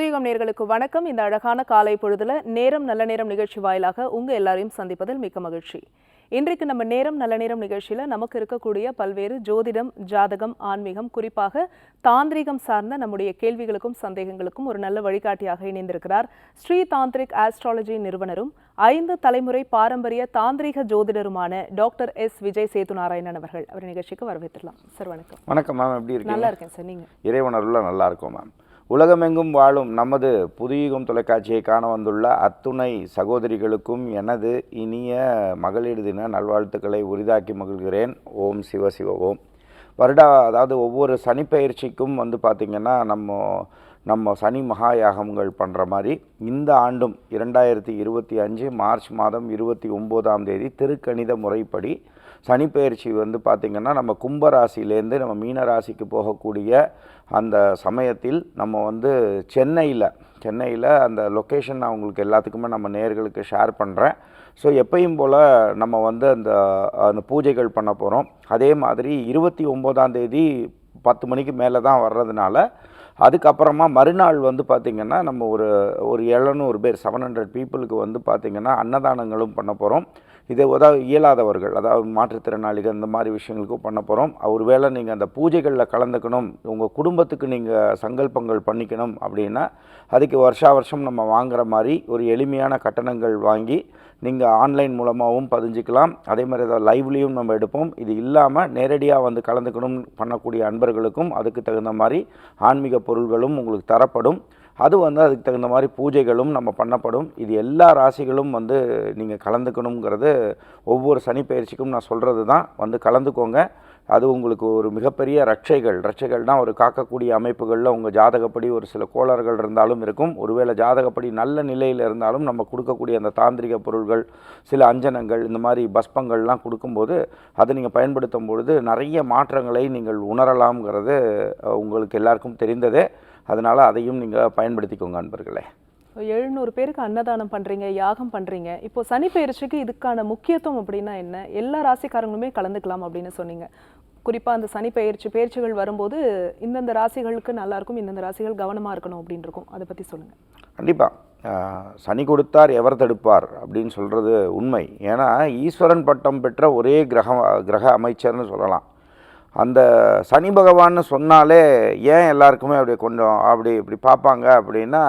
புதியுகம் நேர்களுக்கு வணக்கம். இந்த அழகான காலை பொழுதுல நேரம் நல்ல நேரம் நிகழ்ச்சி வாயிலாக உங்க எல்லாரையும் சந்திப்பதில் மிக்க மகிழ்ச்சி. இன்றைக்கு நம்ம நேரம் நல்ல நேரம் நிகழ்ச்சியில நமக்கு இருக்கக்கூடிய பல்வேறு ஜோதிடம் ஜாதகம் ஆன்மீகம் குறிப்பாக தாந்திரிகம் சார்ந்த நம்முடைய கேள்விகளுக்கும் சந்தேகங்களுக்கும் ஒரு நல்ல வழிகாட்டியாக இணைந்திருக்கிறார் ஸ்ரீ தாந்திரிக் ஆஸ்ட்ராலஜி நிறுவனரும் ஐந்து தலைமுறை பாரம்பரிய தாந்திரிக ஜோதிடருமான டாக்டர் எஸ். விஜய் சேது நாராயணன் அவர்கள். அவர் நிகழ்ச்சிக்கு வரவேற்றலாம் சார் வணக்கம். வணக்கம் மேம். எப்படி நல்லா இருக்கேன் சார். நீங்க? இறைவனருள்ள நல்லா இருக்கும் மேம். உலகமெங்கும் வாழும் நமது புதியுகம் தொலைக்காட்சியை காண வந்துள்ள அத்துணை சகோதரிகளுக்கும் எனது இனிய மகளிர் தின நல்வாழ்த்துக்களை உரிதாக்கி மகிழ்கிறேன். ஓம் சிவ சிவ ஓம். வருடா அதாவது ஒவ்வொரு சனிப்பயிற்சிக்கும் வந்து பார்த்திங்கன்னா நம்ம நம்ம சனி மகா யாகங்கள் பண்ணுற மாதிரி இந்த ஆண்டும் இரண்டாயிரத்தி இருபத்தி அஞ்சு மார்ச் மாதம் இருபத்தி ஒம்போதாம் தேதி திருக்கணித முறைப்படி சனிப்பெயர்ச்சி வந்து பார்த்திங்கன்னா நம்ம கும்பராசிலேருந்து நம்ம மீனராசிக்கு போகக்கூடிய அந்த சமயத்தில் நம்ம வந்து சென்னையில் சென்னையில் அந்த லொக்கேஷன் நான் உங்களுக்கு எல்லாத்துக்குமே நம்ம நேர்களுக்கு ஷேர் பண்ணுறேன் ஸோ எப்பயும் போல் நம்ம வந்து அந்த அந்த பூஜைகள் பண்ண போகிறோம் அதே மாதிரி இருபத்தி ஒம்போதாம் தேதி பத்து மணிக்கு மேலே தான் வர்றதுனால அதுக்கப்புறமா மறுநாள் வந்து பார்த்திங்கன்னா நம்ம ஒரு ஒரு எழுநூறு பேர் செவன் ஹண்ட்ரட் பீப்புளுக்கு வந்து பார்த்திங்கன்னா அன்னதானங்களும் பண்ண போகிறோம் இதை அதாவது இயலாதவர்கள் அதாவது மாற்றுத்திறனாளிகள் இந்த மாதிரி விஷயங்களுக்கும் பண்ண போகிறோம் ஒருவேளை நீங்கள் அந்த பூஜைகளில் கலந்துக்கணும் உங்கள் குடும்பத்துக்கு நீங்கள் சங்கல்பங்கள் பண்ணிக்கணும் அப்படின்னா அதுக்கு வருஷா வருஷம் நம்ம வாங்குற மாதிரி ஒரு எளிமையான கட்டணங்கள் வாங்கி நீங்கள் ஆன்லைன் மூலமாகவும் பதிஞ்சிக்கலாம். அதே மாதிரி ஏதாவது லைவ்லேயும் நம்ம எடுப்போம். இது இல்லாமல் நேரடியாக வந்து கலந்துக்கணும் பண்ணக்கூடிய அன்பர்களுக்கும் அதுக்கு தகுந்த மாதிரி ஆன்மீக பொருள்களும் உங்களுக்கு தரப்படும். அது வந்து அதுக்கு தகுந்த மாதிரி பூஜைகளும் நம்ம பண்ணப்படும். இது எல்லா ராசிகளும் வந்து நீங்கள் கலந்துக்கணுங்கிறது ஒவ்வொரு சனி பயிற்சிக்கும் நான் சொல்கிறது தான். வந்து கலந்துக்கோங்க. அது உங்களுக்கு ஒரு மிகப்பெரிய ரட்சைகள். ரட்சைகள்னால் ஒரு காக்கக்கூடிய அமைப்புகளில் உங்கள் ஜாதகப்படி ஒரு சில கோளாறுகள் இருந்தாலும் இருக்கும். ஒருவேளை ஜாதகப்படி நல்ல நிலையில் இருந்தாலும் நம்ம கொடுக்கக்கூடிய அந்த தாந்திரிக பொருள்கள் சில அஞ்சனங்கள் இந்த மாதிரி பஸ்பங்கள்லாம் கொடுக்கும்போது அதை நீங்கள் பயன்படுத்தும் பொழுது நிறைய மாற்றங்களை நீங்கள் உணரலாம்ங்கிறது உங்களுக்கு எல்லாருக்கும் தெரிந்ததே. அதனால் அதையும் நீங்கள் பயன்படுத்திக்கோங்க அன்பர்களே. எழுநூறு பேருக்கு அன்னதானம் பண்றீங்க யாகம் பண்றீங்க. இப்போ சனி பெயர்ச்சிக்கு இதுக்கான முக்கியத்துவம் அப்படின்னா என்ன? எல்லா ராசிக்காரங்களுமே கலந்துக்கலாம் அப்படின்னு சொன்னீங்க. குறிப்பா அந்த சனி பெயர்ச்சி பெயர்ச்சிகள் வரும்போது இந்தந்த ராசிகளுக்கு நல்லா இருக்கும் இந்தந்த ராசிகள் கவனமா இருக்கணும் அப்படின்னு இருக்கும். அதை பத்தி சொல்லுங்க. கண்டிப்பாக சனி கொடுத்தார் எவர் தடுப்பார் அப்படின்னு சொல்கிறது உண்மை. ஏன்னா ஈஸ்வரன் பட்டம் பெற்ற ஒரே கிரக கிரக அமைச்சர்னு சொல்லலாம். அந்த சனி பகவான்னு சொன்னாலே ஏன் எல்லாருக்குமே அப்படி கொஞ்சம் அப்படி இப்படி பார்ப்பாங்க அப்படின்னா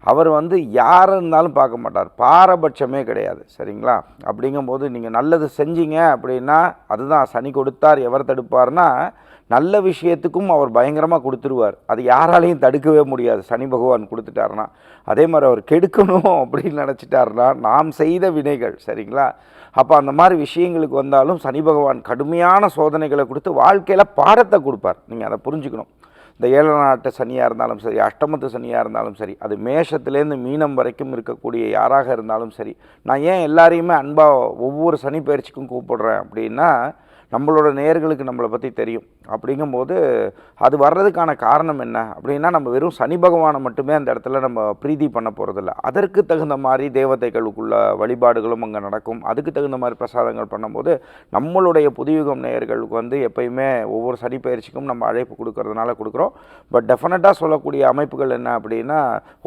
அவர் வந்து யார் இருந்தாலும் பார்க்க மாட்டார். பாரபட்சமே கிடையாது. சரிங்களா? அப்படிங்கும்போது நீங்கள் நல்லது செஞ்சீங்க அப்படின்னா அதுதான் சனி கொடுத்தார் எவர் தடுப்பார்னா நல்ல விஷயத்துக்கும் அவர் பயங்கரமாக கொடுத்துருவார். அது யாராலையும் தடுக்கவே முடியாது. சனி பகவான் கொடுத்துட்டாருன்னா. அதே மாதிரி அவர் கெடுக்கணும் அப்படின்னு நினச்சிட்டாருன்னா நாம் செய்த வினைகள். சரிங்களா? அப்போ அந்த மாதிரி விஷயங்களுக்கு வந்தாலும் சனி பகவான் கடுமையான சோதனைகளை கொடுத்து வாழ்க்கையில் பாடத்தை கொடுப்பார். நீங்கள் அதை புரிஞ்சுக்கணும். இந்த ஏழு நாட்டு சனியாக இருந்தாலும் சரி அஷ்டமத்து சனியாக இருந்தாலும் சரி அது மேஷத்துலேருந்து மீனம் வரைக்கும் இருக்கக்கூடிய யாராக இருந்தாலும் சரி நான் ஏன் எல்லாரையுமே அன்பாக ஒவ்வொரு சனி பயிற்சிக்கும் கூப்பிடுறேன் அப்படின்னா நம்மளோட நேயர்களுக்கு நம்மளை பற்றி தெரியும். அப்படிங்கும்போது அது வர்றதுக்கான காரணம் என்ன? அப்படின்னா நம்ம வெறும் சனி பகவானை மட்டுமே அந்த இடத்துல நம்ம பிரீதி பண்ண போகிறதில்ல அதற்கு தகுந்த மாதிரி தேவதைகளுக்குள்ள வழிபாடுகளும் அங்கே நடக்கும். அதுக்கு தகுந்த மாதிரி பிரசாதங்கள் பண்ணும்போது நம்மளுடைய புதுயுகம் நேயர்களுக்கு வந்து எப்பயுமே ஒவ்வொரு சனி பயிற்சிக்கும் நம்ம அழைப்பு கொடுக்கறதுனால கொடுக்குறோம். பட் டெஃபினட்டாக சொல்லக்கூடிய அமைப்புகள் என்ன அப்படின்னா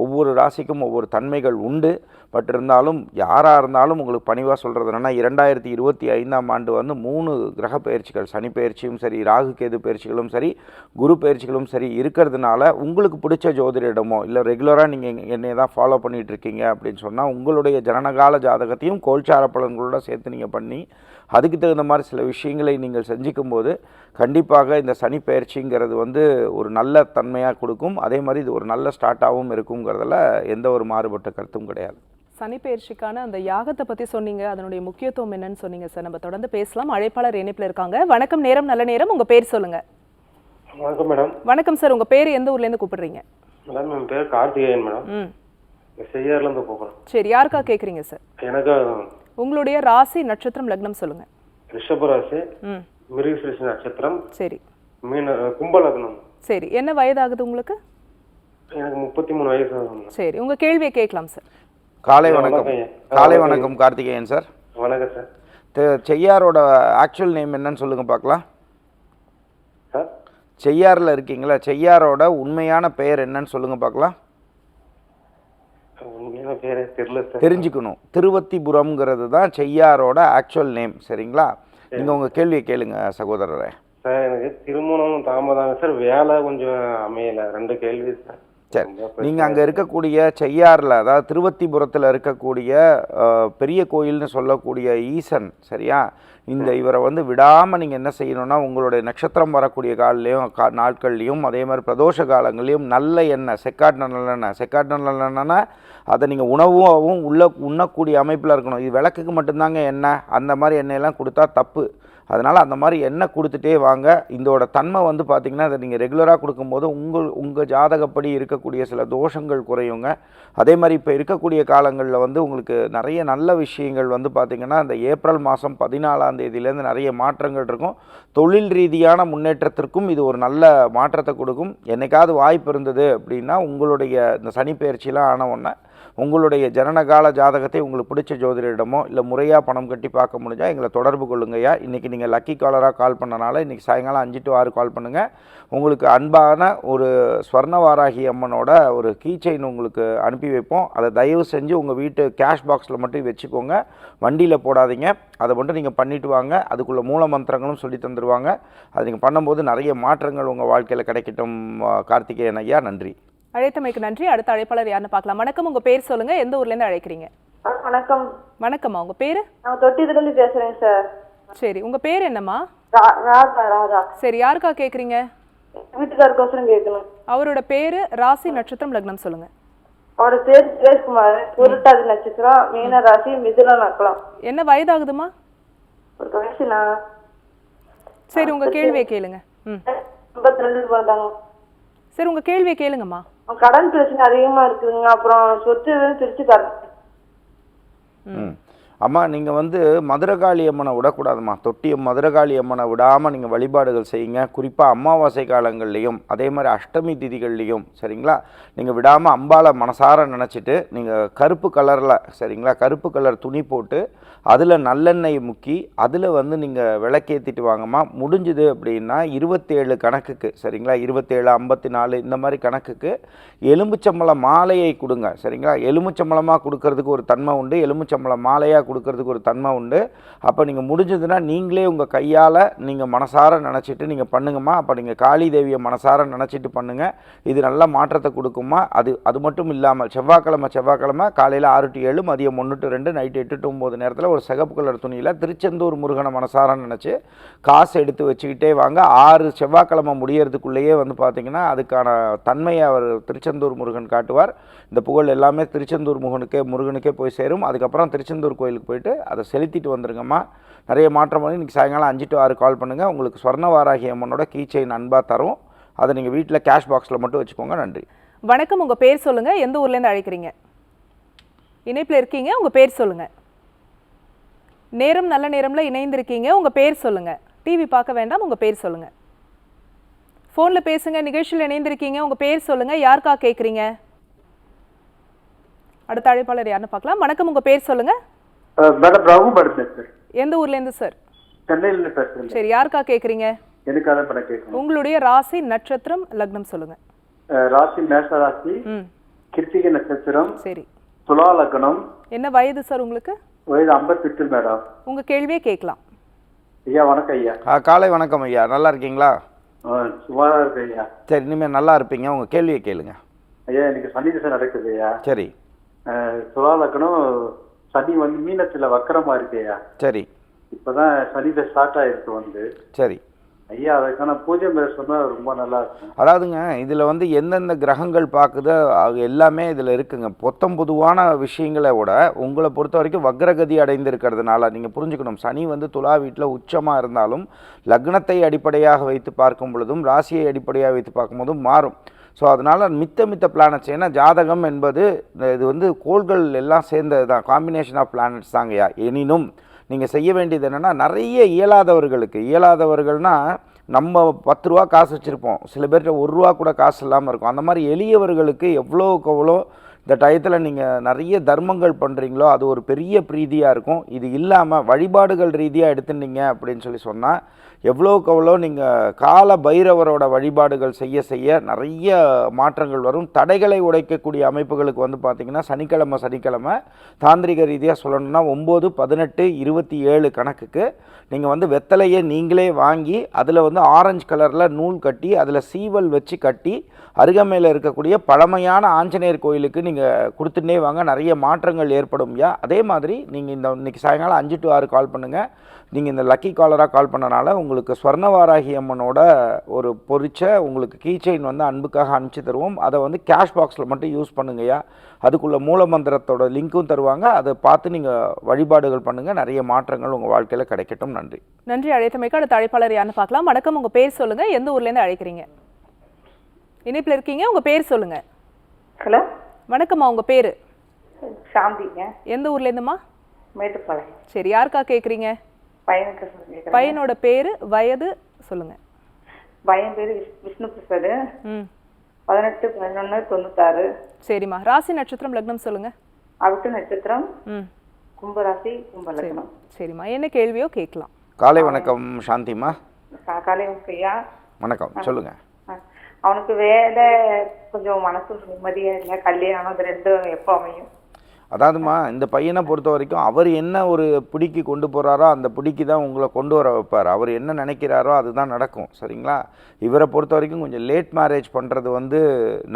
ஒவ்வொரு ராசிக்கும் ஒவ்வொரு தன்மைகள் உண்டு. பட் இருந்தாலும் யாராக இருந்தாலும் உங்களுக்கு பணிவாக சொல்கிறது என்னென்னா இரண்டாயிரத்தி இருபத்தி ஐந்தாம் ஆண்டு வந்து மூணு கிரக பயிற்சிகள் சனி பயிற்சியும் சரி ராகு கேது பயிற்சிகளும் சரி குரு பயிற்சிகளும் சரி இருக்கிறதுனால உங்களுக்கு பிடிச்ச ஜோதிடமோ இல்லை ரெகுலராக நீங்கள் என்னை தான் ஃபாலோ பண்ணிகிட்டு இருக்கீங்க அப்படின்னு சொன்னால் உங்களுடைய ஜனனகால ஜாதகத்தையும் கோல்சார பலன்களோட சேர்த்து நீங்கள் பண்ணி அதுக்கு தகுந்த மாதிரி சில விஷயங்களை நீங்கள் செஞ்சுக்கும் போது கண்டிப்பாக இந்த சனி பயிற்சிங்கிறது வந்து ஒரு நல்ல தன்மையாக கொடுக்கும். அதே மாதிரி இது ஒரு நல்ல ஸ்டார்ட்டாகவும் இருக்குங்கிறதுல எந்த ஒரு மாறுபட்ட கருத்தும் கிடையாது. சனி பெயர்ச்சிக்கான அந்த யாகத்தை பத்தி சொன்னீங்க. அதனுடைய முக்கியத்துவம் என்னன்னு சொன்னீங்க சார். நம்ம தொடர்ந்து பேசலாம். அழைப்பாளர் இணைப்புல இருக்காங்க. வணக்கம் நேரம் நல்ல நேரம். உங்க பேர் சொல்லுங்க. வணக்கம் மேடம். வணக்கம் சார். உங்க பேர் எந்த ஊர்ல இருந்து கூப்பிடுறீங்க? மேடம் என் பேர் கார்த்திகேயன் மேடம். இருந்து கூப்பிடுறேன் சரி யாருக்கா கேக்குறீங்க சார்? எனக்கு உங்களுடைய ராசி நட்சத்திரம் லக்னம் சொல்லுங்க. ரிஷபராசி ம். மிருகசிருஷ்ண நட்சத்திரம் சரி. மீன கும்பலக்னம் சரி. என்ன வயதாகுது உங்களுக்கு? எனக்கு முப்பத்தி மூணு வயசு. சரி. உங்க கேள்வியை கேட்கலாம் சார். காலை வணக்கம். காலை வணக்கம் கார்த்திகேயன் சார். வணக்கம் சார். செய்யாரோட ஆக்சுவல் நேம் என்னன்னு சொல்லுங்கள் பார்க்கலாம். சார்? செய்யாறில் இருக்கீங்களா? செய்யாரோட உண்மையான பெயர் என்னன்னு சொல்லுங்கள் பார்க்கலாம். தெரிஞ்சுக்கணும். திருவத்திபுரம்ங்கிறது தான் செய்யாரோட ஆக்சுவல் நேம் சரிங்களா? நீங்கள் உங்கள் கேள்வியை கேளுங்க சகோதரரே. சார் எனக்கு திருமணம் தாமதாங்க சார். வேலை கொஞ்சம் அமையல. ரெண்டு கேள்வி சார். சரி. நீங்கள் அங்கே இருக்கக்கூடிய செய்யாறில் அதாவது திருவத்திபுரத்தில் இருக்கக்கூடிய பெரிய கோயில்னு சொல்லக்கூடிய ஈசன் சரியா? இந்த இவரை வந்து விடாமல் நீங்கள் என்ன செய்யணும்னா உங்களுடைய நட்சத்திரம் வரக்கூடிய காலிலையும் கா நாட்கள்லையும் அதே மாதிரி பிரதோஷ காலங்கள்லையும் நல்ல எண்ணெய் செக்காட்டு நல்லெண்ணெய் செக்காட்டு நல்லெண்ணெய்னா அதை நீங்கள் உணவாகவும் உள்ள உண்ணக்கூடிய அமைப்பில் இருக்கணும். இது விளக்குக்கு மட்டும்தாங்க எண்ணெய் அந்த மாதிரி எண்ணெயெல்லாம் கொடுத்தா தப்பு. அதனால் அந்த மாதிரி எண்ணெய் கொடுத்துட்டே வாங்க. இதோட தன்மை வந்து பார்த்திங்கன்னா அதை நீங்கள் ரெகுலராக கொடுக்கும்போது உங்கள் உங்கள் ஜாதகப்படி இருக்கக்கூடிய சில தோஷங்கள் குறையுங்க. அதே மாதிரி இப்போ இருக்கக்கூடிய காலங்களில் வந்து உங்களுக்கு நிறைய நல்ல விஷயங்கள் வந்து பார்த்திங்கன்னா இந்த ஏப்ரல் மாதம் பதினாலாம் தேதியிலேருந்து நிறைய மாற்றங்கள் இருக்கும். தொழில் ரீதியான முன்னேற்றத்திற்கும் இது ஒரு நல்ல மாற்றத்தை கொடுக்கும். என்னைக்காவது வாய்ப்பு இருந்தது அப்படின்னா உங்களுடைய இந்த சனி பயிற்சியெலாம் ஆன உடனே உங்களுடைய ஜனனகால ஜாதகத்தை உங்களுக்கு பிடிச்ச ஜோதிடரிடமோ இல்லை முறையாக பணம் கட்டி பார்க்க முடிஞ்சால் எங்களை தொடர்பு கொள்ளுங்கய்யா. இன்றைக்கி நீங்கள் லக்கி காலராக கால் பண்ணனால இன்றைக்கி சாயங்காலம் அஞ்சு டு ஆறு கால் பண்ணுங்கள் உங்களுக்கு அன்பான ஒரு ஸ்வர்ணவாராகி அம்மனோட ஒரு கீ செயின் உங்களுக்கு அனுப்பி வைப்போம். அதை தயவு செஞ்சு உங்கள் வீட்டு கேஷ் பாக்ஸில் மட்டும் வச்சுக்கோங்க. வண்டியில் போடாதீங்க. அதை மட்டும் நீங்கள் பண்ணிட்டு வாங்க. அதுக்குள்ள மூல மந்திரங்களும் சொல்லி தந்துடுவாங்க அது நீங்கள் பண்ணும்போது நிறைய மாற்றங்கள் உங்கள் வாழ்க்கையில் கிடைக்கட்டும் கார்த்திகேயன் ஐயா. நன்றி. அழைத்தமைக்கு நன்றி. அடுத்த அழைப்பாளர் யாருன்னு பார்க்கலாம். வணக்கம். உங்க பேர் சொல்லுங்க. எந்த ஊர்ல இருந்து அழைக்கிறீங்க? வணக்கம். வணக்கம்மா. உங்க பேரு? நான் தொட்டியிலிருந்து பேசுறேன் சார் சரி. உங்க பேர் என்னம்மா? ராதா ராதா. சரி. யாருக்கா கேக்குறீங்க? வீட்டுக்காருக்கோசரம் கேட்கணும் அவரோட பேரு ராசி நட்சத்திரம் லக்னம் சொல்லுங்க. அவரோட பேர் சுரேஷ்குமார். புரட்டாதி நட்சத்திரம் மீன ராசி மிதுன நக்கலாம் என்ன வயதாகுதுமா ஒரு சரி. உங்க கேள்வியை கேளுங்க. ம். ஐம்பத்தி ரெண்டு பிறந்தாங்க. சரி. உங்க கேள்வியை கேளுங்கம்மா. கடன் பிரச்சனை அதிகமா இருக்குதுங்க. அப்புறம் சொத்து எதுவும் பிரிச்சு தர ம். அம்மா நீங்கள் வந்து மதுரகாளி அம்மனை விடக்கூடாதும்மா. தொட்டியம் மதுரகாளி அம்மனை விடாமல் நீங்கள் வழிபாடுகள் செய்யுங்க. குறிப்பாக அமாவாசை காலங்கள்லேயும் அதே மாதிரி அஷ்டமி திதிகள்லேயும் சரிங்களா? நீங்கள் விடாமல் அம்பாவை மனசார நினச்சிட்டு நீங்கள் கருப்பு கலரில் சரிங்களா? கருப்பு கலர் துணி போட்டு அதில் நல்லெண்ணெய் முக்கி அதில் வந்து நீங்கள் விளக்கேற்றிட்டு வாங்கம்மா. முடிஞ்சுது அப்படின்னா இருபத்தேழு கணக்குக்கு சரிங்களா? இருபத்தேழு ஐம்பத்தி நாலு இந்த மாதிரி கணக்குக்கு எலும்புச்சம்பளம் மாலையை கொடுங்க சரிங்களா? எலும்புச்சம்பளமாக கொடுக்கறதுக்கு ஒரு தன்மை உண்டு. எலும்புச்சம்பளம் மாலையாக கொடுக்கறதுக்கு ஒரு தன்மை உண்டு. அப்போ நீங்கள் முடிஞ்சதுன்னா நீங்களே உங்கள் கையால் நீங்கள் மனசார நினச்சிட்டு நீங்கள் பண்ணுங்கம்மா. அப்போ நீங்கள் காளி தேவியை மனசார நினச்சிட்டு பண்ணுங்கள் இது நல்ல மாற்றத்தை கொடுக்குமா அது அது மட்டும் இல்லாமல் செவ்வாய்க்கிழமை செவ்வாய்க்கிழமை காலையில் ஆறு டு ஏழு மதியம் ஒன்று டு ரெண்டு நைட்டு எட்டு டு ஒம்பது நேரத்தில் ஒரு சிகப்பு கலர் துணியில் திருச்செந்தூர் முருகனை மனசார நினச்சி காசு எடுத்து வச்சுக்கிட்டே வாங்க. ஆறு செவ்வாய்க்கிழமை முடியறதுக்குள்ளேயே வந்து பார்த்திங்கன்னா அதுக்கான தன்மையை அவர் திருச்செந்தூர் முருகன் காட்டுவார். இந்த புகழ் எல்லாமே திருச்செந்தூர் முருகனுக்கே முருகனுக்கே போய் சேரும். அதுக்கப்புறம் திருச்செந்தூர் கோயிலுக்கு போயிட்டு அதை செலுத்திட்டு வந்துருங்கம்மா. நிறைய மாற்றம் பண்ணி இன்றைக்கி சாயங்காலம் அஞ்சு டு ஆறு கால் பண்ணுங்கள் உங்களுக்கு ஸ்வர்ணவாராகி அம்மனோட கீ செயின் அன்பாக தரும். அதை நீங்கள் வீட்டில் கேஷ் பாக்ஸில் மட்டும் வச்சுக்கோங்க. நன்றி. வணக்கம். உங்கள் பேர் சொல்லுங்கள் எந்த ஊர்லேருந்து அழைக்கிறீங்க? இணைப்பில் இருக்கீங்க. உங்கள் பேர் சொல்லுங்கள் நேரம் நல்ல நேரமில் இணைந்திருக்கீங்க. உங்கள் பேர் சொல்லுங்கள் டிவி பார்க்க வேண்டாம். உங்கள் பேர் சொல்லுங்கள் ஃபோனில் பேசுங்க. நிகழ்ச்சியில் இணைந்திருக்கீங்க. உங்கள் பேர் சொல்லுங்கள் யாருக்கா கேட்குறீங்க அடுத்த அழைப்பாளர் யாருன்னு பார்க்கலாம். வணக்கம். உங்கள் பேர் சொல்லுங்கள் மேடம் ரகு மேடம் பேசுறேன் எந்த ஊர்ல இருந்து சார்? சென்னையில பேசுறேன் சரி. யாருக்கா கேக்குறீங்க? எனக்கு அதான் பண்ண கேட்கணும். உங்களுடைய ராசி நட்சத்திரம் லக்னம் சொல்லுங்க. ராசி மேஷ ராசி ம். கிருத்திகை நட்சத்திரம் சரி. துலா லக்னம். என்ன வயது சார் உங்களுக்கு? வயது ஐம்பத்தெட்டு மேடம். உங்க கேள்வியே கேட்கலாம். ஐயா வணக்கம் ஐயா. காலை வணக்கம் ஐயா. நல்லா இருக்கீங்களா? சுமாரா இருக்கு ஐயா. சரி இனிமேல் நல்லா இருப்பீங்க. உங்கள் கேள்வியை கேளுங்க. ஐயா எனக்கு சனி திசை நடக்குது ஐயா. சரி. துலா லக்னம் சனி வந்து மீனத்துல வக்கரமா இருக்கு ஐயா சரி. இப்பதான் சனி திசை ஸ்டார்ட் ஆயிருக்கு வந்து. சரி. ஐயா அதுக்கான பூஜை மேல சொன்னா ரொம்ப நல்லா இருக்கும். அதாவதுங்க இதில் வந்து எந்தெந்த கிரகங்கள் பார்க்குதோ அது எல்லாமே இதில் இருக்குங்க. பொத்தம் பொதுவான விஷயங்களை விட உங்களை பொறுத்த வரைக்கும் வக்ரகதி அடைந்திருக்கிறதுனால நீங்கள் புரிஞ்சுக்கணும் சனி வந்து துலா வீட்டில் உச்சமாக இருந்தாலும் லக்னத்தை அடிப்படையாக வைத்து பார்க்கும் பொழுதும் ராசியை அடிப்படையாக வைத்து பார்க்கும்போதும் மாறும். ஸோ அதனால் மித்த மித்த பிளானட்ஸ் ஏன்னா ஜாதகம் என்பது இது வந்து கோள்கள் எல்லாம் சேர்ந்தது தான் காம்பினேஷன் ஆஃப் பிளானட்ஸ் தாங்கய்யா எனினும் நீங்கள் செய்ய வேண்டியது என்னென்னா நிறைய இயலாதவர்களுக்கு இயலாதவர்கள்னால் நம்ம பத்து ரூபா காசு வச்சுருப்போம். சில பேர்கிட்ட ஒரு ரூபா கூட காசு இல்லாமல் இருக்கும். அந்த மாதிரி எளியவர்களுக்கு எவ்வளோக்கு எவ்வளோ இந்த டயத்தில் நீங்கள் நிறைய தர்மங்கள் பண்ணுறீங்களோ அது ஒரு பெரிய பிரீதியாக இருக்கும். இது இல்லாமல் வழிபாடுகள் ரீதியாக எடுத்துட்டீங்க அப்படின்னு சொல்லி சொன்னால் எவ்வளோக்கு எவ்வளோ நீங்கள் கால பைரவரோட வழிபாடுகள் செய்ய செய்ய நிறைய மாற்றங்கள் வரும். தடைகளை உடைக்கக்கூடிய அமைப்புகளுக்கு வந்து பார்த்திங்கன்னா சனிக்கிழமை சனிக்கிழமை தாந்திரிக ரீதியாக சொல்லணும்னா ஒம்பது பதினெட்டு இருபத்தி ஏழு கணக்குக்கு நீங்கள் வந்து வெத்தலையை நீங்களே வாங்கி அதில் வந்து ஆரஞ்சு கலரில் நூல் கட்டி அதில் சீவல் வச்சு கட்டி அருகமையில் இருக்கக்கூடிய பழமையான ஆஞ்சநேயர் கோயிலுக்கு நீங்கள் கொடுத்துட்டே வாங்க. நிறைய மாற்றங்கள் ஏற்படும். யா? அதே மாதிரி நீங்கள் இந்த இன்னைக்கு சாயங்காலம் அஞ்சு டு ஆறு கால் பண்ணுங்கள் நீங்கள் இந்த லக்கி காலராக கால் பண்ணனால உங்களுக்கு ஸ்வர்ணவாராகி அம்மனோட ஒரு பொரிச்ச உங்களுக்கு கீ செயின் வந்து அன்புக்காக அனுப்பிச்சு தருவோம். அதை வந்து கேஷ் பாக்ஸில் மட்டும் யூஸ் பண்ணுங்கய்யா அதுக்குள்ள மூலமந்திரத்தோட லிங்க்கும் தருவாங்க. அதை பார்த்து நீங்கள் வழிபாடுகள் பண்ணுங்கள் நிறைய மாற்றங்கள் உங்கள் வாழ்க்கையில் கிடைக்கட்டும். நன்றி. நன்றி. அழைத்தமைக்கு அடுத்த அழைப்பாளர் யாருன்னு பார்க்கலாம். வணக்கம். உங்க பேர் சொல்லுங்க. எந்த ஊர்ல இருந்து அழைக்கிறீங்க? இணைப்புல இருக்கீங்க. உங்க பேர் சொல்லுங்க. ஹலோ? வணக்கம்மா உங்க பேரு? சாந்திங்க. எந்த ஊர்ல இருந்துமா மேட்டுப்பாளையம். சரி யாருக்கா கேக்குறீங்க? பையனுக்கு பையனோட பேரு வயது சொல்லுங்க. பையன் பேர் விஷ்ணு பிரசாத். ம். பதினெட்டு பதினொன்று தொண்ணூத்தாறு. சரிம்மா. ராசி நட்சத்திரம் லக்னம் சொல்லுங்க. அவிட்டு நட்சத்திரம். ம். கும்பராசி கும்பலக்கணம் சரிம்மா. என்ன கேள்வியோ கேட்கலாம். காலை வணக்கம் சாந்திமா காலை ஐயா. வணக்கம். சொல்லுங்கள் அவனுக்கு வேலை கொஞ்சம் மனசு நிம்மதியா இல்லை கல்யாணம் இது ரெண்டும் எப்போ அமையும்? அதாவதுமா இந்த பையனை பொறுத்த வரைக்கும் அவர் என்ன ஒரு பிடிக்கு கொண்டு போகிறாரோ அந்த பிடிக்கு தான் உங்களை கொண்டு வர வைப்பார். அவர் என்ன நினைக்கிறாரோ அதுதான் நடக்கும் சரிங்களா? இவரை பொறுத்த வரைக்கும் கொஞ்சம் லேட் மேரேஜ் பண்ணுறது வந்து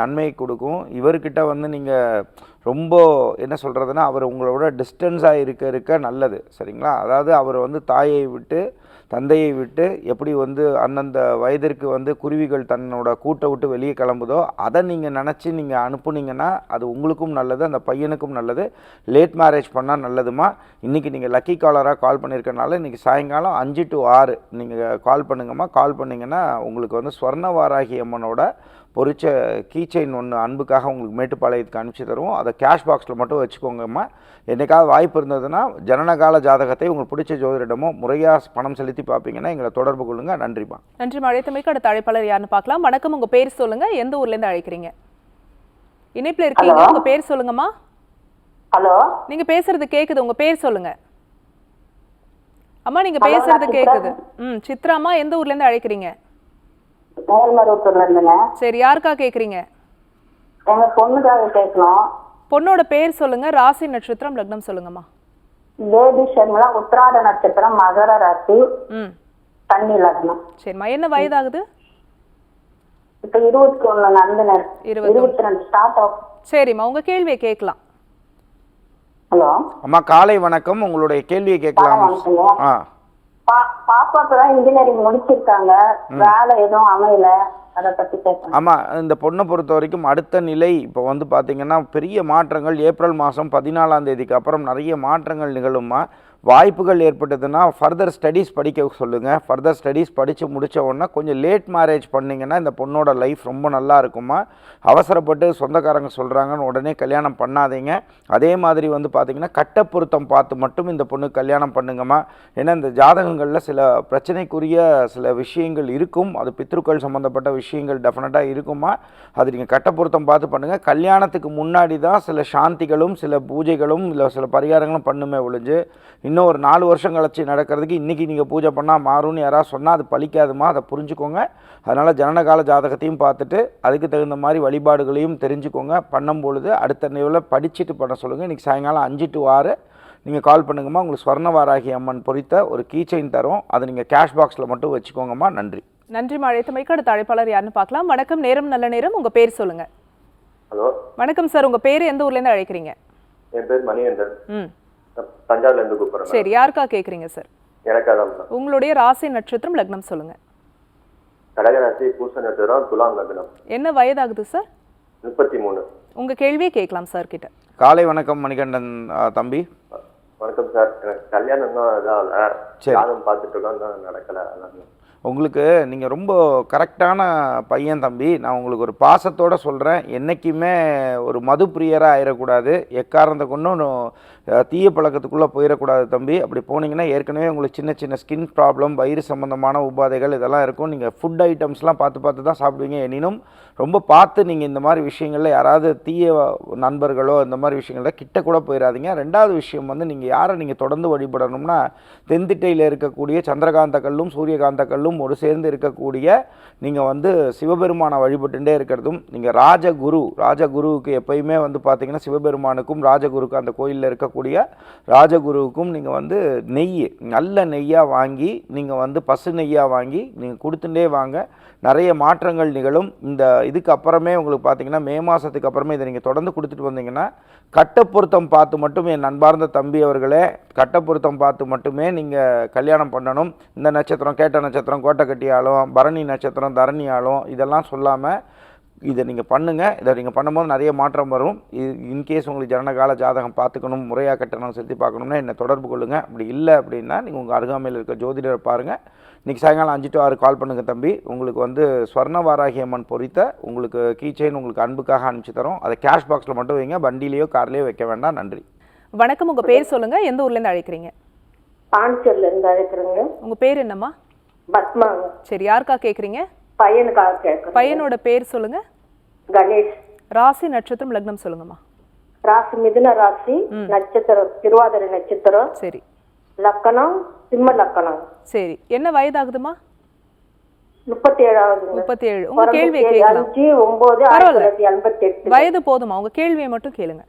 நன்மை கொடுக்கும். இவர்கிட்ட வந்து நீங்கள் ரொம்ப என்ன சொல்கிறதுனா அவர் உங்களோட டிஸ்டன்ஸாக இருக்க இருக்க நல்லது சரிங்களா? அதாவது அவர் வந்து தாயை விட்டு தந்தையை விட்டு எப்படி வந்து அந்தந்த வயதிற்கு வந்து குருவிகள் தன்னோட கூட்டை விட்டு வெளியே கிளம்புதோ அதை நீங்கள் நினச்சி நீங்கள் அனுப்புனீங்கன்னா அது உங்களுக்கும் நல்லது அந்த பையனுக்கும் நல்லது. லேட் மேரேஜ் பண்ணால் நல்லதுமா? இன்றைக்கி நீங்கள் லக்கி காலராக கால் பண்ணியிருக்கனால இன்றைக்கி சாயங்காலம் அஞ்சு டு ஆறு நீங்கள் கால் பண்ணுங்கம்மா. கால் பண்ணிங்கன்னா உங்களுக்கு வந்து ஸ்வர்ணவாராகி அம்மனோட பொரிச்ச கீச்செயின் ஒன்று அன்புக்காக உங்களுக்கு மேட்டுப்பாளையத்துக்கு அனுப்பிச்சு தருவோம். அதை கேஷ் பாக்ஸில் மட்டும் வச்சுக்கோங்கம்மா. என்றைக்காவது வாய்ப்பு இருந்ததுன்னா ஜனனகால ஜாதகத்தை உங்களுக்கு பிடிச்ச ஜோதிடமோ முறையாக பணம் செலுத்தி பார்ப்பீங்கன்னா எங்களை தொடர்பு கொள்ளுங்கள் நன்றிம்மா. நன்றி அழைத்தமைக்கு அடுத்த அழைப்பாளர் யாருன்னு பார்க்கலாம். வணக்கம். உங்க பேர் சொல்லுங்க. எந்த ஊர்ல இருந்து அழைக்கிறீங்க? இணைப்புல இருக்கீங்க உங்க பேர் சொல்லுங்கம்மா. ஹலோ? நீங்க பேசுறது கேக்குது. உங்க பேர் சொல்லுங்க. அம்மா நீங்க பேசுறது கேக்குது. ம் சித்ராம்மா எந்த ஊர்ல இருந்து அழைக்கிறீங்க சரி யாருக்கா கேக்குறீங்க? எங்க பொண்ணுக்காக கேட்கணும். பொண்ணோட பேர் சொல்லுங்க. ராசி நட்சத்திரம் லக்னம் சொல்லுங்கம்மா. பேபி ஷர்மிளா உத்திராட நட்சத்திரம் மகர ராசி ம். கன்னி லக்னம். சரிம்மா என்ன வயதாகுது? இப்ப இருபத்தி ஒண்ணு நடந்து இருபத்தி ரெண்டு ஸ்டார்ட் ஆகும். சரிம்மா உங்க கேள்வியை கேட்கலாம். ஹலோ. அம்மா காலை வணக்கம். உங்களுடைய கேள்வியை கேட்கலாம். வணக்கங்க. ஆ பா பாப்பாக்கு தான் இன்ஜினியரிங் முடிச்சிருக்காங்க வேலை எதுவும் அமையல. ஆமாம் இந்த பொண்ணை பொறுத்த வரைக்கும் அடுத்த நிலை இப்போ வந்து பார்த்தீங்கன்னா பெரிய மாற்றங்கள் ஏப்ரல் மாதம் பதினாலாம் தேதிக்கு அப்புறம் நிறைய மாற்றங்கள் நிகழுமா வாய்ப்புகள் ஏற்பட்டதுன்னா ஃபர்தர் ஸ்டடீஸ் படிக்க சொல்லுங்கள் ஃபர்தர் ஸ்டடீஸ் படித்து முடித்த உடனே கொஞ்சம் லேட் மேரேஜ் பண்ணிங்கன்னா இந்த பொண்ணோட லைஃப் ரொம்ப நல்லா இருக்குமா? அவசரப்பட்டு சொந்தக்காரங்க சொல்கிறாங்கன்னு உடனே கல்யாணம் பண்ணாதீங்க. அதே மாதிரி வந்து பார்த்திங்கன்னா கட்ட பொருத்தம் பார்த்து மட்டும் இந்த பொண்ணு கல்யாணம் பண்ணுங்கம்மா. ஏன்னா இந்த ஜாதகங்களில் சில பிரச்சனைக்குரிய சில விஷயங்கள் இருக்கும். அது பித்ருக்கள் சம்மந்தப்பட்ட விஷயங்கள் டெஃபினட்டாக இருக்குமா? அது நீங்கள் கட்ட பொருத்தம் பார்த்து பண்ணுங்கள் கல்யாணத்துக்கு முன்னாடி தான் சில சாந்திகளும் சில பூஜைகளும் இல்லை சில பரிகாரங்களும் பண்ணுமே ஒழிஞ்சு இன்னும் ஒரு நாலு வருஷம் கழிச்சு நடக்கிறதுக்கு இன்றைக்கி நீங்கள் பூஜை பண்ணால் மாறும்னு யாராவது சொன்னால் அது பலிக்காதுமா அதை புரிஞ்சுக்கோங்க. அதனால் ஜனனகால ஜாதகத்தையும் பார்த்துட்டு அதுக்கு தகுந்த மாதிரி வழிபாடுகளையும் தெரிஞ்சுக்கோங்க. பண்ணும் பொழுது அடுத்த நிலையில் படிச்சுட்டு பண்ண சொல்லுங்கள் இன்றைக்கி சாயங்காலம் அஞ்சு டு ஆறு. நீங்கள் கால் பண்ணுங்கம்மா. உங்களுக்கு ஸ்வர்ணவாராகி அம்மன் பொறித்த ஒரு கீ செயின் தரோம். அதை நீங்கள் கேஷ் பாக்ஸில் மட்டும் வச்சுக்கோங்கம்மா. நன்றி. நன்றி அழைத்தமைக்கு அடுத்த அழைப்பாளர் யாருன்னு பார்க்கலாம். வணக்கம். நேரம் நல்ல நேரம். உங்க பேர் சொல்லுங்க. ஹலோ. வணக்கம் சார். உங்க பேர் எந்த ஊர்ல இருந்து அழைக்கிறீங்க? என் பேர் மணிகண்டன். ம். தஞ்சாவூர்ல இருந்து கூப்பிடுறேன் சரி யாருக்கா கேக்குறீங்க சார்? எனக்காக தான் உங்களுடைய ராசி நட்சத்திரம் லக்னம் சொல்லுங்க. கடகராசி பூச நட்சத்திரம் துலாம் லக்னம். என்ன வயதாகுது சார்? முப்பத்தி மூணு உங்க கேள்வியை கேட்கலாம் சார் கிட்ட. காலை வணக்கம் மணிகண்டன் தம்பி. வணக்கம் சார். எனக்கு கல்யாணம் தான். ஜாதகம் பார்த்துட்டு இருக்கோம் தான் நடக்கல அதான் உங்களுக்கு நீங்கள் ரொம்ப கரெக்டான பையன் தம்பி. நான் உங்களுக்கு ஒரு பாசத்தோடு சொல்கிறேன் என்றைக்குமே ஒரு மது பிரியராக ஆயிடக்கூடாது எக்காரணத்தை கொண்டும் தீய பழக்கத்துக்குள்ளே போயிடக்கூடாது தம்பி. அப்படி போனீங்கன்னா ஏற்கனவே உங்களுக்கு சின்ன சின்ன ஸ்கின் ப்ராப்ளம் வயிறு சம்மந்தமான உபாதைகள் இதெல்லாம் இருக்கும். நீங்கள் ஃபுட் ஐட்டம்ஸ்லாம் பார்த்து பார்த்து தான் சாப்பிடுவீங்க. எனினும் ரொம்ப பார்த்து நீங்கள் இந்த மாதிரி விஷயங்களில் யாராவது தீய நண்பர்களோ இந்த மாதிரி விஷயங்களில் கிட்ட கூட போயிடாதீங்க ரெண்டாவது விஷயம் வந்து நீங்கள் யாரை நீங்கள் தொடர்ந்து வழிபடணும்னா தென்திட்டையில் இருக்கக்கூடிய சந்திரகாந்த கல்லும் சூரியகாந்த கல்லும் ஒரு சேர்ந்து இருக்கக்கூடிய நீங்கள் வந்து சிவபெருமானை வழிபட்டுட்டே இருக்கிறதும் நீங்கள் ராஜகுரு ராஜகுருவுக்கு எப்பயுமே வந்து பார்த்தீங்கன்னா சிவபெருமானுக்கும் ராஜகுருக்கு அந்த கோயிலில் இருக்க இருக்கக்கூடிய ராஜகுருவுக்கும் நீங்கள் வந்து நெய் நல்ல நெய்யாக வாங்கி நீங்கள் வந்து பசு நெய்யாக வாங்கி நீங்கள் கொடுத்துட்டே வாங்க. நிறைய மாற்றங்கள் நிகழும். இந்த இதுக்கு அப்புறமே உங்களுக்கு பார்த்தீங்கன்னா மே மாதத்துக்கு அப்புறமே இதை நீங்கள் தொடர்ந்து கொடுத்துட்டு வந்தீங்கன்னா கட்டப்பொருத்தம் பார்த்து மட்டும் என் நண்பார்ந்த தம்பி அவர்களே கட்டப்பொருத்தம் பார்த்து மட்டுமே நீங்கள் கல்யாணம் பண்ணணும். இந்த நட்சத்திரம் கேட்ட நட்சத்திரம் கோட்டை கட்டியாலும் பரணி நட்சத்திரம் தரணியாலும் இதெல்லாம் சொல்லாமல் இதை நீங்கள் பண்ணுங்கள் இதை நீங்கள் பண்ணும்போது நிறைய மாற்றம் வரும். இது இன்கேஸ் உங்களுக்கு ஜனனகால ஜாதகம் பார்த்துக்கணும் முறையாக கட்டணம் செலுத்தி பார்க்கணும்னா என்னை தொடர்பு கொள்ளுங்கள் அப்படி இல்லை அப்படின்னா நீங்கள் உங்கள் அருகாமையில் இருக்க ஜோதிடரை பாருங்கள் இன்றைக்கி சாயங்காலம் அஞ்சு டு ஆறு கால் பண்ணுங்கள் தம்பி. உங்களுக்கு வந்து ஸ்வர்ண வாராகி அம்மன் பொறித்த உங்களுக்கு கீ செயின் உங்களுக்கு அன்புக்காக அனுப்பிச்சு தரோம். அதை கேஷ் பாக்ஸில் மட்டும் வைங்க. வண்டியிலையோ கார்லேயோ வைக்க வேண்டாம். நன்றி. வணக்கம். உங்க பேர் சொல்லுங்க. எந்த ஊர்ல இருந்து அழைக்கிறீங்க? பாண்டிச்சேரில இருந்து அழைக்கிறேங்க. உங்க பேர் என்னம்மா? பத்மாங்க. சரி யாருக்கா கேக்குறீங்க? பையனுக்காக கேட்கறேன் பையனோட பேர் சொல்லுங்க. கணேஷ். ராசி நட்சத்திரம் லக்னம் சொல்லுங்கம்மா. ராசி மிதுன ராசி நட்சத்திரம் திருவாதிரை நட்சத்திரம். சரி. லக்கணம் சிம்ம லக்கணம். சரி. என்ன வயதாகுதுமா முப்பத்தி ஏழாவதுங்க முப்பத்தி ஏழு உங்க கேள்வியை கேட்கலாம். அஞ்சு ஒன்பது ஆயிரத்தி பரவாயில்ல. தொள்ளாயிரத்தி எண்பத்தி எட்டு வயது போதுமா உங்க கேள்வியை மட்டும் கேளுங்க.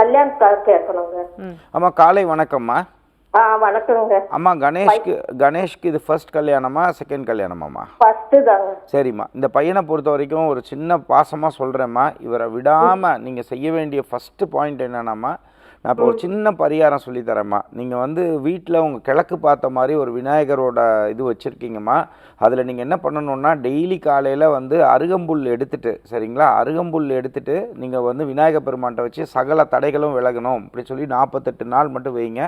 கல்யாணத்துக்காக கேட்கணுங்க. ம். அம்மா காலை வணக்கம்மா. ஆ வணக்கங்க அம்மா கணேஷ்க்கு கணேஷ்க்கு இது ஃபர்ஸ்ட் கல்யாணமா செகண்ட் கல்யாணமாம்மா? ஃபர்ஸ்ட் தாங்க. சரிம்மா. இந்த பையனை பொறுத்த வரைக்கும் ஒரு சின்ன பாசமாக சொல்கிறேம்மா இவரை விடாமல் நீங்கள் செய்ய வேண்டிய ஃபஸ்ட்டு பாயிண்ட் என்னென்னாம்மா நான் இப்போ ஒரு சின்ன பரிகாரம் சொல்லித்தரேம்மா நீங்கள் வந்து வீட்டில் உங்கள் கிழக்கு பார்த்த மாதிரி ஒரு விநாயகரோட இது வச்சுருக்கீங்கம்மா. அதில் நீங்கள் என்ன பண்ணணுன்னா டெய்லி காலையில் வந்து அருகம்புல் எடுத்துட்டு சரிங்களா? அருகம்புல் எடுத்துட்டு நீங்கள் வந்து விநாயகர் பெருமான்ட்ட வச்சு சகல தடைகளும் விலகணும். இப்படி சொல்லி நாற்பத்தெட்டு நாள் மட்டும் வைங்க.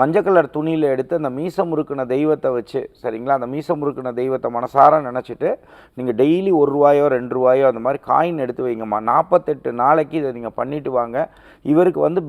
மஞ்சள் கலர் துணியில் எடுத்து அந்த மீச முறுக்குன தெய்வத்தை வச்சு சரிங்களா? அந்த மீச முறுக்குன தெய்வத்தை மனசார நினச்சிட்டு நீங்கள் டெய்லி ஒரு ரூபாயோ ரெண்டு ரூபாயோ அந்த மாதிரி காயின் எடுத்து வைங்கம்மா. நாற்பத்தெட்டு நாளைக்கு இதை நீங்கள் பண்ணிட்டு வாங்க. இவருக்கு வந்து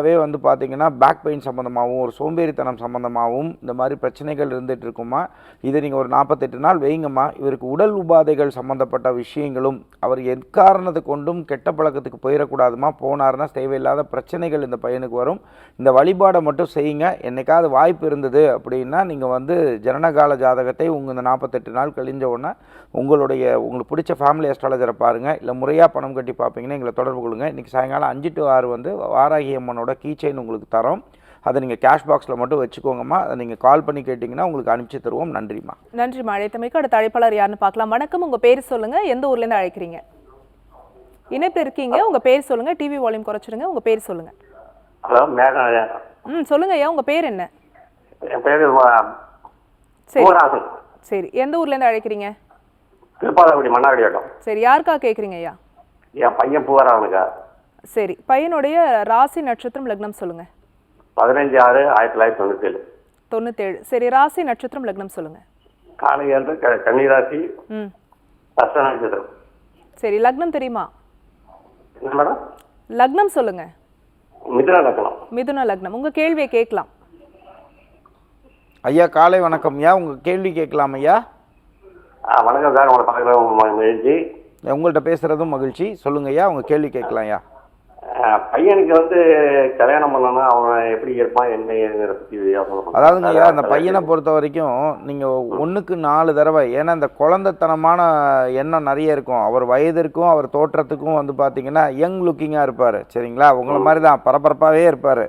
பேசிக்காகவே வந்து பார்த்தீங்கன்னா பேக் பெயின் சம்மந்தமாகவும் ஒரு சோம்பேறித்தனம் சம்மந்தமாகவும் இந்த மாதிரி பிரச்சனைகள் இருந்துகிட்டு இருக்குமா? இதை நீங்கள் ஒரு நாற்பத்தெட்டு நாள் வைங்கம்மா. இவருக்கு உடல் உபாதைகள் சம்மந்தப்பட்ட விஷயங்களும் அவர் எக்காரணத்தை கொண்டும் கெட்ட பழக்கத்துக்கு போயிடக்கூடாதுமா? போனார்னா தேவையில்லாத பிரச்சனைகள் இந்த பையனுக்கு வரும். இந்த வழிபாடை மட்டும் செய்யுங்க. என்னைக்காவது வாய்ப்பு இருந்தது அப்படின்னா நீங்கள் வந்து ஜனனகால ஜாதகத்தை உங்கள் இந்த நாற்பத்தெட்டு நாள் கழிஞ்ச உடனே உங்களுடைய உங்களுக்கு பிடிச்ச ஃபேமிலி அஸ்ட்ராலஜரை பாருங்கள் இல்லை முறையாக பணம் கட்டி பார்ப்பீங்கன்னா எங்களை தொடர்பு கொள்ளுங்கள் இன்றைக்கி சாயங்காலம் அஞ்சு டு ஆறு வந்து வாராகி அம்மனோட கீ செயின் உங்களுக்கு தரோம். அதை நீங்கள் கேஷ் பாக்ஸில் மட்டும் வச்சுக்கோங்கம்மா. அதை நீங்கள் கால் பண்ணி கேட்டிங்கன்னா உங்களுக்கு அனுப்பிச்சு தருவோம். நன்றிம்மா. நன்றி அழைத்தமைக்கு அடுத்த அழைப்பாளர் யாருன்னு பார்க்கலாம். வணக்கம். உங்க பேர் சொல்லுங்க. எந்த ஊர்ல இருந்து அழைக்கிறீங்க? இணைப்பு இருக்கீங்க. உங்க பேர் சொல்லுங்க. டிவி வால்யூம் குறைச்சிருங்க உங்க பேர் சொல்லுங்க. ஹலோ மேடம் ம் சொல்லுங்க ஐயா. உங்க பேர் என்ன? என் பேரு சரி. சரி. எந்த ஊர்ல இருந்து அழைக்கிறீங்க? திருப்பாலக்குடி மன்னாடி சரி. யாருக்கா கேக்குறீங்க ஐயா? என் பையன் பூராவனுக்கா சரி பையனுடைய ராசி நட்சத்திரம் லக்னம் சொல்லுங்க. பதினஞ்சு ஆறு ஆயிரத்தி தொள்ளாயிரத்தி தொண்ணூத்தி ஏழு தொண்ணூத்தேழு. சரி ராசி நட்சத்திரம் லக்னம் சொல்லுங்க. காலையில் கன்னிராசி ம். அஸ்த நட்சத்திரம். சரி லக்னம் தெரியுமா? மேடம்? லக்னம் சொல்லுங்க. மிதுன லக்கணம் மிதுன லக்னம். உங்க கேள்வியை கேட்கலாம். ஐயா காலை வணக்கம். ஐயா உங்கள் கேள்வி கேட்கலாம் ஐயா. ஆ வணக்கம் சார். உங்களை பார்க்குறேன் மகிழ்ச்சி. உங்கள்கிட்ட பேசுகிறதும் மகிழ்ச்சி. சொல்லுங்க ஐயா. உங்கள் கேள்வி கேட்கலாம் ஐயா. பையனுக்கு வந்து கல்யாணம் பண்ணனா அவன் எப்படி இருப்பான் என்ன ஏதுங்கிறத பற்றி யோசனை அதாவதுங்க ஐயா அந்த பையனை பொறுத்த வரைக்கும் நீங்கள் ஒன்றுக்கு நாலு தடவை ஏன்னா இந்த குழந்தைத்தனமான எண்ணம் நிறைய இருக்கும். அவர் வயதிற்கும் அவர் தோற்றத்துக்கும் வந்து பார்த்தீங்கன்னா யங் லுக்கிங்காக இருப்பார் சரிங்களா? உங்களை மாதிரி தான் பரபரப்பாகவே இருப்பார்.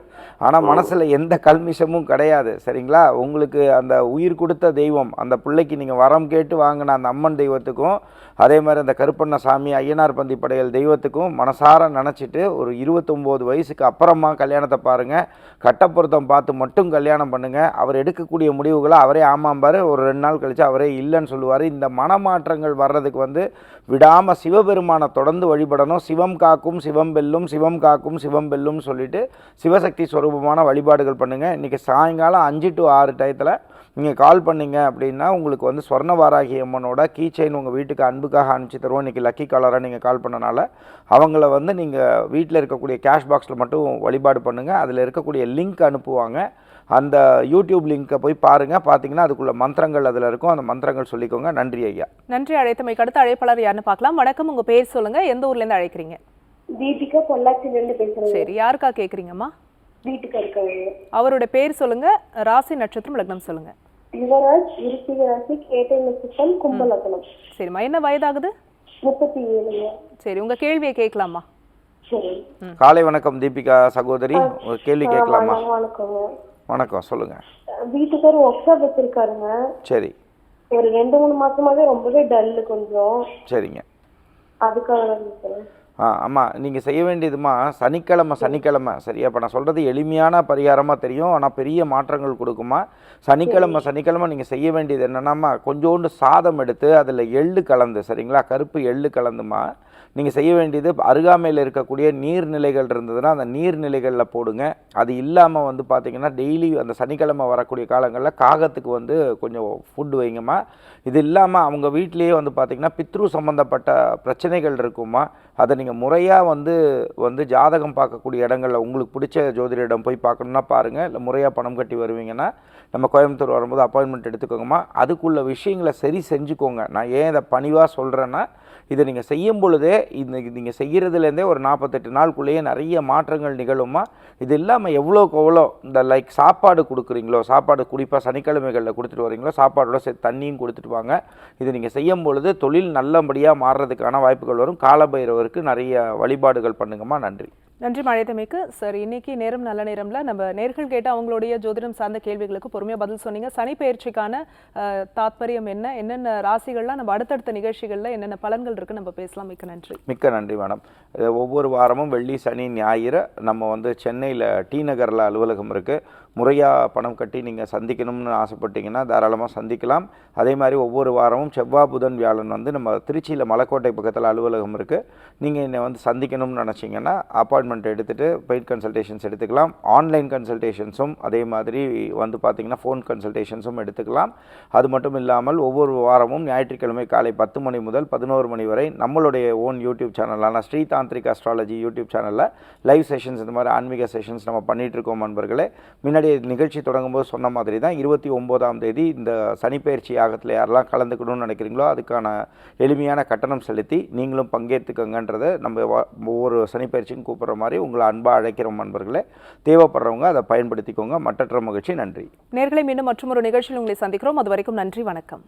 ஆனால் மனசில் எந்த கல்மிஷமும் கிடையாது சரிங்களா? உங்களுக்கு அந்த உயிர் கொடுத்த தெய்வம் அந்த பிள்ளைக்கு நீங்கள் வரம் கேட்டு வாங்கின அந்த அம்மன் தெய்வத்துக்கும் அதே மாதிரி அந்த கருப்பண்ண சாமி ஐயனார் பந்தி படையல் தெய்வத்துக்கும் மனசார நினச்சிட்டு ஒரு இருபத்தொம்போது வயசுக்கு அப்புறமா கல்யாணத்தை பாருங்கள் கட்டப்பொருத்தம் பார்த்து மட்டும் கல்யாணம் பண்ணுங்கள் அவர் எடுக்கக்கூடிய முடிவுகளை அவரே ஆமாம்பார். ஒரு ரெண்டு நாள் கழித்து அவரே இல்லைன்னு சொல்லுவார். இந்த மனமாற்றங்கள் வர்றதுக்கு வந்து விடாமல் சிவபெருமானை தொடர்ந்து வழிபடணும். சிவம் காக்கும் சிவம் பெல்லும் சிவம் காக்கும் சிவம் பெல்லும் சொல்லிட்டு சிவசக்தி ஸ்வரூபமான வழிபாடுகள் பண்ணுங்கள் இன்றைக்கி சாயங்காலம் அஞ்சு டு ஆறு டயத்தில் நீங்கள் கால் பண்ணிங்க அப்படின்னா உங்களுக்கு வந்து ஸ்வர்ண வாராகி அம்மனோட கீச்சைன் உங்கள் வீட்டுக்கு அன்பு அன்புக்காக அனுப்பிச்சு தருவோம். இன்றைக்கி லக்கி காலராக நீங்கள் கால் பண்ணனால அவங்கள வந்து நீங்கள் வீட்டில் இருக்கக்கூடிய கேஷ் பாக்ஸில் மட்டும் வழிபாடு பண்ணுங்கள் அதில் இருக்கக்கூடிய லிங்க் அனுப்புவாங்க. அந்த யூடியூப் லிங்க்கை போய் பாருங்கள் பார்த்தீங்கன்னா அதுக்குள்ள மந்திரங்கள் அதில் இருக்கும். அந்த மந்திரங்கள் சொல்லிக்கோங்க. நன்றி ஐயா. நன்றி. அழைத்தமைக்கு அடுத்த அழைப்பாளர் யாருன்னு பார்க்கலாம். வணக்கம். உங்க பேர் சொல்லுங்க. எந்த ஊர்ல இருந்து அழைக்கிறீங்க? தீபிகா பொள்ளாச்சில இருந்து பேசுறேன். சரி. யாருக்கா கேக்குறீங்கம்மா? வீட்டுக்கு இருக்காங்க அவரோட பேர் சொல்லுங்க. ராசி நட்சத்திரம் லக்னம் சொல்லுங்க. யுவராஜ் விருச்சிக ராசி கேட்டை நட்சத்திரம் கும்பலக்கணம். சரிம்மா என்ன வயதாகுது? முப்பத்தி ஏழுங்க சரி உங்க கேள்வியை கேட்கலாமா சரி. காலை வணக்கம் தீபிகா சகோதரி. ஒரு கேள்வி கேட்கலாமா? வணக்கங்க வணக்கம். சொல்லுங்கள் வீட்டுக்கார் ஒர்க் ஷாப் வச்சிருக்காருங்க. சரி. ஒரு ரெண்டு மூணு மாசமாவே ரொம்பவே டல்லு கொஞ்சம். சரிங்க. அதுக்காக ஆமாம் நீங்கள் செய்ய வேண்டியதுமா? சனிக்கிழமை சனிக்கிழமை. சரியா இப்போ நான் சொல்கிறது எளிமையான பரிகாரமாக தெரியும். ஆனால் பெரிய மாற்றங்கள் கொடுக்குமா? சனிக்கிழமை சனிக்கிழமை நீங்கள் செய்ய வேண்டியது என்னென்னாமா கொஞ்சோண்டு சாதம் எடுத்து அதில் எள்ளு கலந்து சரிங்களா? கருப்பு எள்ளு கலந்துமா? நீங்கள் செய்ய வேண்டியது அருகாமையில் இருக்கக்கூடிய நீர்நிலைகள் இருந்ததுன்னா அந்த நீர்நிலைகளில் போடுங்க. அது இல்லாமல் வந்து பார்த்தீங்கன்னா டெய்லி அந்த சனிக்கிழமை வரக்கூடிய காலங்களில் காகத்துக்கு வந்து கொஞ்சம் ஃபுட் வைங்கம்மா. இது இல்லாமல் அவங்க வீட்டிலேயே வந்து பார்த்தீங்கன்னா பித்ரு சம்மந்தப்பட்ட பிரச்சனைகள் இருக்குமா அதை நீங்கள் முறையாக வந்து வந்து ஜாதகம் பார்க்கக்கூடிய இடங்களில் உங்களுக்கு பிடிச்ச ஜோதிடரிடம் போய் பார்க்கணுன்னா பாருங்கள் இல்லை முறையாக பணம் கட்டி வருவீங்கன்னா நம்ம கோயம்புத்தூர் வரும்போது அப்பாயின்மெண்ட் எடுத்துக்கோங்கம்மா. அதுக்குள்ள விஷயங்களை சரி செஞ்சுக்கோங்க. நான் ஏன் இதை பணிவாக சொல்கிறேன்னா இதை நீங்கள் செய்யும் பொழுதே இந்த நீங்கள் செய்கிறதுலேருந்தே ஒரு நாற்பத்தெட்டு நாளுக்குள்ளேயே நிறைய மாற்றங்கள் நிகழுமா? இது இல்லாமல் எவ்வளோக்கு எவ்வளோ இந்த லைக் சாப்பாடு கொடுக்குறீங்களோ சாப்பாடு குறிப்பாக சனிக்கிழமைகளில் கொடுத்துட்டு வரீங்களோ சாப்பாடோட சேர்த்து தண்ணியும் கொடுத்துட்டு வாங்க. இது நீங்கள் செய்யும் பொழுது தொழில் நல்லபடியாக மாறுறதுக்கான வாய்ப்புகள் வரும். காலபைரவருக்கு நிறைய வழிபாடுகள் பண்ணுங்கம்மா. நன்றி. நன்றி மழைத்தமைக்கு சார் இன்னைக்கு நேரம் நல்ல நேரம்ல. நம்ம நேர்கள் கேட்ட அவங்களுடைய ஜோதிடம் சார்ந்த கேள்விகளுக்கு பொறுமையா பதில் சொன்னீங்க. சனி பயிற்சிக்கான தாத்பரியம் என்ன? என்னென்ன ராசிகள்லாம் நம்ம அடுத்தடுத்த நிகழ்ச்சிகளில் என்னென்ன பலன்கள் இருக்கு நம்ம பேசலாம். மிக்க நன்றி. மிக்க நன்றி மேடம். ஒவ்வொரு வாரமும் வெள்ளி சனி ஞாயிறு நம்ம வந்து சென்னையில் டி நகரில் அலுவலகம் இருக்குது முறையாக பணம் கட்டி நீங்கள் சந்திக்கணும்னு ஆசைப்பட்டீங்கன்னா தாராளமாக சந்திக்கலாம். அதே மாதிரி ஒவ்வொரு வாரமும் செவ்வாய் புதன் வியாழன் வந்து நம்ம திருச்சியில் மலைக்கோட்டை பக்கத்தில் அலுவலகம் இருக்குது நீங்கள் என்னை வந்து சந்திக்கணும்னு நினச்சிங்கன்னா அப்பாயின்மெண்ட் எடுத்துகிட்டு பெய்ட் கன்சல்டேஷன்ஸ் எடுத்துக்கலாம். ஆன்லைன் கன்சல்டேஷன்ஸும் அதே மாதிரி வந்து பார்த்தீங்கன்னா ஃபோன் கன்சல்டேஷன்ஸும் எடுத்துக்கலாம். அது மட்டும் இல்லாமல் ஒவ்வொரு வாரமும் ஞாயிற்றுக்கிழமை காலை பத்து மணி முதல் பதினோரு மணி வரை நம்மளுடைய ஓன் யூடியூப் சேனலான ஸ்ரீ தாந்திரிக் அஸ்ட்ராலஜி யூடியூப் சேனலில் லைவ் செஷன்ஸ் இந்த மாதிரி ஆன்மீக செஷன்ஸ் நம்ம பண்ணிகிட்ருக்கோம் இருக்கோம் நண்பர்களே. முன்னாடி நிகழ்ச்சி தொடங்கும்போது சொன்ன மாதிரி தான் இருபத்தி ஒம்போதாம் தேதி இந்த சனிப்பயிற்சி யாகத்தில் யாரெல்லாம் கலந்துக்கணும்னு நினைக்கிறீங்களோ அதுக்கான எளிமையான கட்டணம் செலுத்தி நீங்களும் பங்கேற்றுக்கங்கன்றதை நம்ம ஒவ்வொரு சனிப்பயிற்சியும் கூப்பிட்ற மாதிரி உங்களை அன்பாக அழைக்கிறோம் நண்பர்களே. தேவைப்படுறவங்க அதை பயன்படுத்திக்கோங்க. மற்றற்ற மகிழ்ச்சி. நன்றி. நேர்களை மீண்டும் மற்றும் ஒரு நிகழ்ச்சியில் உங்களை சந்திக்கிறோம். அது வரைக்கும் நன்றி. வணக்கம்.